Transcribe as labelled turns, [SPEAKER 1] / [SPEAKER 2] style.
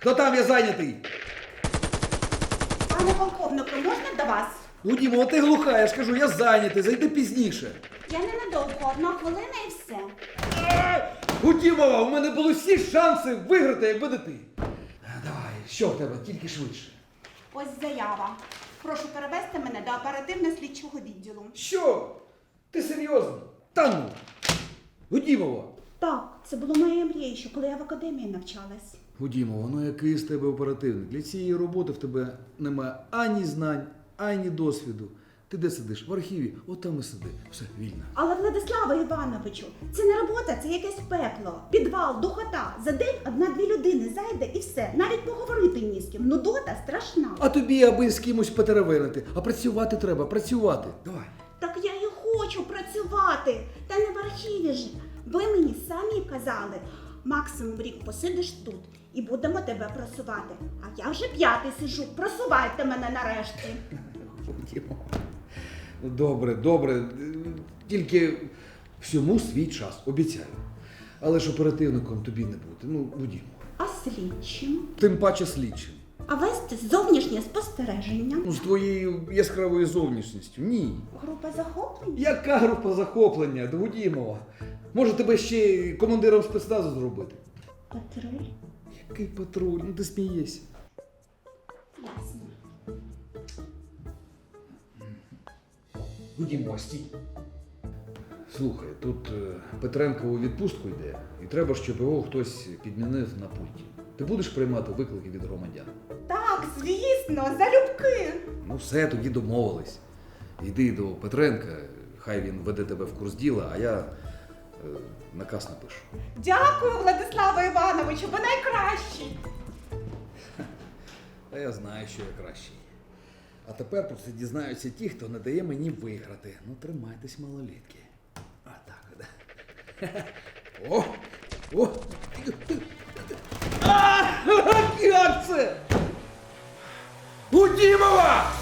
[SPEAKER 1] Хто там я зайнятий?
[SPEAKER 2] Пане полковнику, можна до вас?
[SPEAKER 1] Гудімова, ти глуха, я ж кажу, я зайнятий, зайди пізніше.
[SPEAKER 2] Я ненадовго, одна хвилина і все.
[SPEAKER 1] Гудімова, у мене були всі шанси виграти, якби не ти. Давай, що в тебе, тільки швидше.
[SPEAKER 2] Ось заява. Прошу перевести мене до оперативно-слідчого відділу.
[SPEAKER 1] Що? Ти серйозно? Та ну. Гудімова.
[SPEAKER 2] Так, це було моєю мрією, що коли я в академії навчалась.
[SPEAKER 1] Гудімова, ну який з тебе оперативник? Для цієї роботи в тебе немає ані знань, ані досвіду. Ти де сидиш? В архіві, от там і сиди. Все, вільно.
[SPEAKER 2] Але Владислава Івановичу, це не робота, це якесь пекло. Підвал, духота. За день одна-дві людини зайде і все. Навіть поговорити ні з ким. Нудота страшна.
[SPEAKER 1] А тобі, аби з кимось потеревенити. А працювати треба, працювати. Давай.
[SPEAKER 2] Так я і хочу працювати. Та не в архіві ж. Ви мені самі казали. Максимум рік посидиш тут і будемо тебе просувати. А я вже п'ятий сижу. Просувайте мене нарешті.
[SPEAKER 1] Ну, Добре, добре. Тільки всьому свій час, обіцяю. Але ж оперативником тобі не бути. Ну, Гудімова.
[SPEAKER 2] А слідчим?
[SPEAKER 1] Тим паче слідчим.
[SPEAKER 2] А вести зовнішнє спостереження?
[SPEAKER 1] Ну, з твоєю яскравою зовнішністю. Ні.
[SPEAKER 2] Група захоплень?
[SPEAKER 1] Яка група захоплення, Гудімова? Може тебе ще й командиром спецназу зробити?
[SPEAKER 2] Патруль?
[SPEAKER 1] Який патруль? Ну ти смієшся.
[SPEAKER 2] Ясно.
[SPEAKER 1] Гудімова, стій. Слухай, тут е, Петренко у відпустку йде, і треба, щоб його хтось підмінив на пульті. Ти будеш приймати виклики від громадян?
[SPEAKER 2] Так, звісно, залюбки.
[SPEAKER 1] Ну все, тоді домовились. Йди до Петренка, хай він веде тебе в курс діла, а я наказ напишу.
[SPEAKER 2] Дякую, Владислава Івановичу, ви найкращий.
[SPEAKER 1] А я знаю, що я кращий. А тепер про це дізнаються ті, хто не дає мені виграти. Ну, тримайтесь, малолітки. А так, да. О! О! А! Як це? Гудімова!